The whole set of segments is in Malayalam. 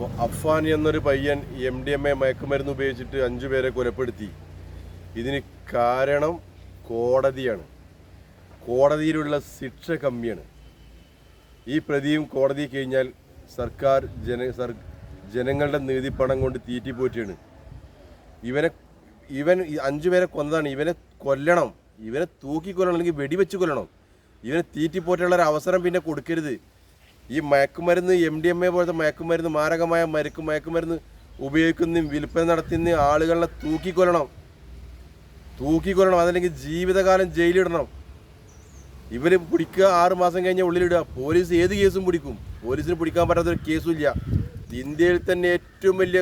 അപ്പോൾ അഫ്ഫാൻ എന്നൊരു പയ്യൻ എം ഡി എം എ മയക്കുമരുന്ന് ഉപയോഗിച്ചിട്ട് അഞ്ചു പേരെ കൊലപ്പെടുത്തി. ഇതിന് കാരണം കോടതിയാണ്. കോടതിയിലുള്ള ശിക്ഷ കമ്മിയാണ്. ഈ പ്രതിയും കോടതി കഴിഞ്ഞാൽ സർക്കാർ ജന സർ ജനങ്ങളുടെ നികുതി പണം കൊണ്ട് തീറ്റിപ്പോറ്റിയാണ് ഇവനെ ഇവൻ അഞ്ചു പേരെ കൊന്നതാണ്. ഇവനെ കൊല്ലണം. ഇവനെ തൂക്കിക്കൊല്ലണം അല്ലെങ്കിൽ വെടിവെച്ച് കൊല്ലണം. ഇവനെ തീറ്റിപ്പോറ്റുള്ള ഒരു അവസരം പിന്നെ കൊടുക്കരുത്. ഈ മയക്കുമരുന്ന് എം ഡി എം എ പോലത്തെ മയക്കുമരുന്ന് മാരകമായ മരുക്ക് മയക്കുമരുന്ന് ഉപയോഗിക്കുന്ന വിൽപ്പന നടത്തുന്ന ആളുകളെ തൂക്കിക്കൊല്ലണം. തൂക്കിക്കൊല്ലണം. അതല്ലെങ്കിൽ ജീവിതകാലം ജയിലിടണം ഇവർ പിടിക്കുക ആറ് മാസം കഴിഞ്ഞാൽ ഉള്ളിലിടുക. പോലീസ് ഏത് കേസും പിടിക്കും. പോലീസിന് പിടിക്കാൻ പറ്റാത്തൊരു കേസും ഇല്ല ഇന്ത്യയിൽ തന്നെ ഏറ്റവും വലിയ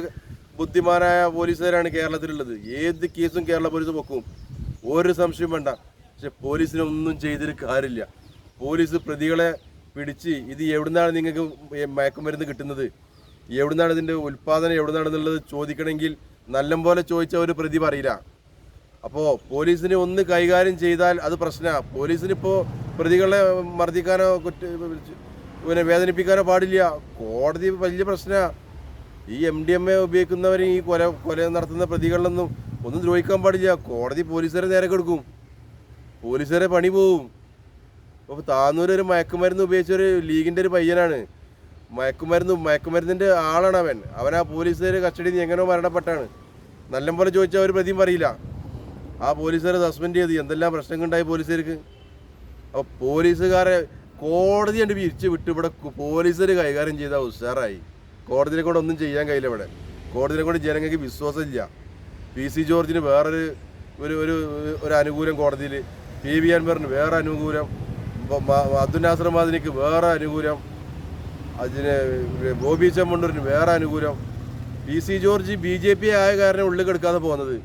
ബുദ്ധിമാനായ പോലീസുകാരാണ് കേരളത്തിലുള്ളത്. ഏത് കേസും കേരള പോലീസ് പൊക്കും. ഒരു സംശയം വേണ്ട. പക്ഷെ പോലീസിനൊന്നും ചെയ്തിട്ട് കാര്യമില്ല. പോലീസ് പ്രതികളെ പിടിച്ച് ഇത് എവിടുന്നാണ് നിങ്ങൾക്ക് മയക്കുമരുന്ന് കിട്ടുന്നത്? എവിടുന്നാണ് ഇതിന്റെ ഉൽപ്പാദനം എവിടുന്നാണെന്നുള്ളത് ചോദിക്കണമെങ്കിൽ നല്ലപോലെ ചോദിച്ചാൽ ഒരു പ്രതി പറയില്ല അപ്പോൾ പോലീസിന് ഒന്ന് കൈകാര്യം ചെയ്താൽ അത് പ്രശ്നമാണ് പോലീസിന് ഇപ്പോൾ പ്രതികളെ മർദ്ദിക്കാനോ കുറ്റ പിന്നെ വേദനിപ്പിക്കാനോ പാടില്ല. കോടതി വലിയ പ്രശ്നമാണ് ഈ എം ഡി എം എ ഉപയോഗിക്കുന്നവർ ഈ കൊല കൊല നടത്തുന്ന പ്രതികളിലൊന്നും ഒന്നും ദ്രോഹിക്കാൻ പാടില്ല. കോടതി പോലീസുകാരെ നേരെ കൊടുക്കും. പോലീസുകാരെ പണി പോവും. അപ്പോൾ താന്നൂർ ഒരു മയക്കുമരുന്ന് ഉപയോഗിച്ച ഒരു ലീഗിന്റെ ഒരു പയ്യനാണ്. മയക്കുമരുന്ന് മയക്കുമരുന്നിന്റെ ആളാണ് അവൻ. അവൻ ആ പോലീസുകാർ കസ്റ്റഡിയിൽ നിന്ന് എങ്ങനെയോ മരണപ്പെട്ടാണ്. നല്ലപോലെ ചോദിച്ചാൽ ഒരു പ്രതിയും പറയില്ല. ആ പോലീസുകാരെ സസ്പെൻഡ് ചെയ്ത്. എന്തെല്ലാം പ്രശ്നങ്ങളുണ്ടായി പോലീസുകാർക്ക്? അപ്പോൾ പോലീസുകാരെ കോടതി കണ്ട് വിരിച്ച് വിട്ട് ഇവിടെ പോലീസുകാർ കൈകാര്യം ചെയ്താൽ ഉഷാറായി. കോടതിയെ കൊണ്ട് ഒന്നും ചെയ്യാൻ കഴിയില്ല ഇവിടെ. കോടതിയെ കൊണ്ട് ജനങ്ങൾക്ക് വിശ്വാസമില്ല. പി സി ജോർജിന് വേറൊരു ഒരു ഒരു അനുകൂലം കോടതിയിൽ. പി വി അൻവറിന് വേറെ അനുകൂലം. അബ്ദുൽ വേറെ അനുകൂലം. അതിന് ബോബി ചെമ്മണ്ണൂരിന് വേറെ അനുകൂലം. P C George B J P ആയ കാരണം ഉള്ളിൽ കെടുക്കാതെ പോകുന്നത്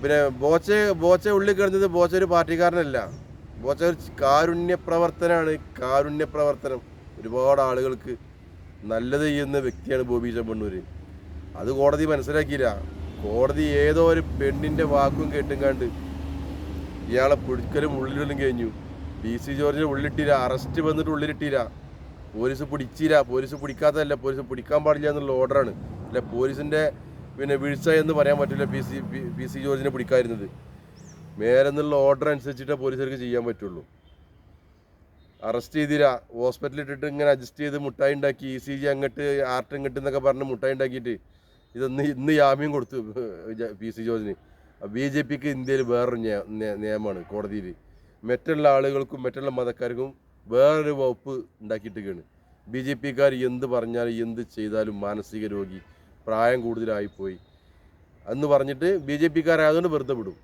പിന്നെ ബോച്ച ബോച്ച ഉള്ളിൽ കിടന്നത് ബോച്ച ഒരു പാർട്ടിക്കാരനല്ല. ബോച്ച ഒരു കാരുണ്യ പ്രവർത്തനമാണ് കാരുണ്യ പ്രവർത്തനം ഒരുപാട് ആളുകൾക്ക് നല്ലത് ചെയ്യുന്ന വ്യക്തിയാണ് ബോബി ചെമ്മണ്ണൂർ അത് കോടതി മനസ്സിലാക്കിയില്ല. കോടതി ഏതോ ഒരു പെണ്ണിന്റെ വാക്കും കേട്ടും കണ്ട് ഇയാളെ പിടിക്കലും ഉള്ളിലും കഴിഞ്ഞു. പി സി ജോർജിനെ ഉള്ളിട്ടില്ല അറസ്റ്റ് വന്നിട്ട് ഉള്ളിലിട്ടില്ല പോലീസ് പിടിച്ചില്ല പോലീസ് പിടിക്കാത്തതല്ല പോലീസ് പിടിക്കാൻ പാടില്ല എന്നുള്ള ഓർഡറാണ്. അല്ല പോലീസിന്റെ പിന്നെ വീഴ്ച എന്ന് പറയാൻ പറ്റില്ല പി സി പി സി ജോർജിനെ പിടിക്കാതിരുന്നത്. മേലെ നിന്നുള്ള ഓർഡർ അനുസരിച്ചിട്ടേ പോലീസുകാർക്ക് ചെയ്യാൻ പറ്റുള്ളൂ. അറസ്റ്റ് ചെയ്തില്ല ഹോസ്പിറ്റലിൽ ഇട്ടിട്ട് ഇങ്ങനെ അഡ്ജസ്റ്റ് ചെയ്ത് മുട്ടായി ഉണ്ടാക്കി ഇ സി ജി അങ്ങോട്ട് ആർട്ട് ഇങ്ങോട്ട് എന്നൊക്കെ പറഞ്ഞ് മുട്ടായി ഉണ്ടാക്കിയിട്ട് ഇതൊന്ന് ഇന്ന് ജാമ്യം കൊടുത്തു പി സി ജോർജിന്. ബി ജെ പിക്ക് ഇന്ത്യയിൽ വേറൊരു നിയ- നിയ- നിയമമാണ് കോടതിയിൽ. മറ്റുള്ള ആളുകൾക്കും മറ്റുള്ള മതക്കാർക്കും വേറൊരു വകുപ്പ് ഉണ്ടാക്കിയിട്ടൊക്കെയാണ് ബി ജെ പിക്കാർ എന്ത് പറഞ്ഞാലും എന്ത് ചെയ്താലും മാനസിക രോഗി പ്രായം കൂടുതലായിപ്പോയി. എന്ന് പറഞ്ഞിട്ട് ബി ജെ പിക്കാരായതുകൊണ്ട് വെറുതെ വിടും.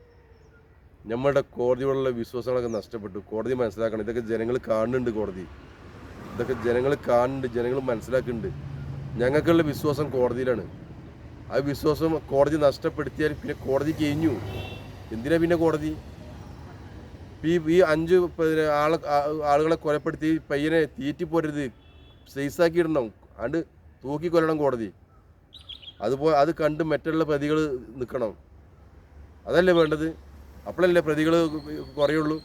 നമ്മളുടെ കോടതിയോടുള്ള വിശ്വാസങ്ങളൊക്കെ നഷ്ടപ്പെട്ടു. കോടതി മനസ്സിലാക്കണം ഇതൊക്കെ ജനങ്ങൾ കാണുന്നുണ്ട് കോടതി. ഇതൊക്കെ ജനങ്ങൾ കാണുന്നുണ്ട് ജനങ്ങൾ മനസ്സിലാക്കുന്നുണ്ട്. ഞങ്ങൾക്കുള്ള വിശ്വാസം കോടതിയിലാണ്. ആ വിശ്വാസം കോടതി നഷ്ടപ്പെടുത്തിയാൽ പിന്നെ കോടതി കഴിഞ്ഞു. എന്തിനാ പിന്നെ കോടതി? ഈ ഈ അഞ്ച് ആളെ ആളുകളെ കൊലപ്പെടുത്തി പയ്യനെ തീറ്റിപ്പോരരുത് സൈസാക്കി ഇടണം അണ്ട് തൂക്കി കൊല്ലണം കോടതി. അതുപോലെ അത് കണ്ട് മറ്റുള്ള പ്രതികൾ നിൽക്കണം അതല്ലേ വേണ്ടത്? അപ്പോഴല്ലേ പ്രതികൾ കുറയുള്ളൂ?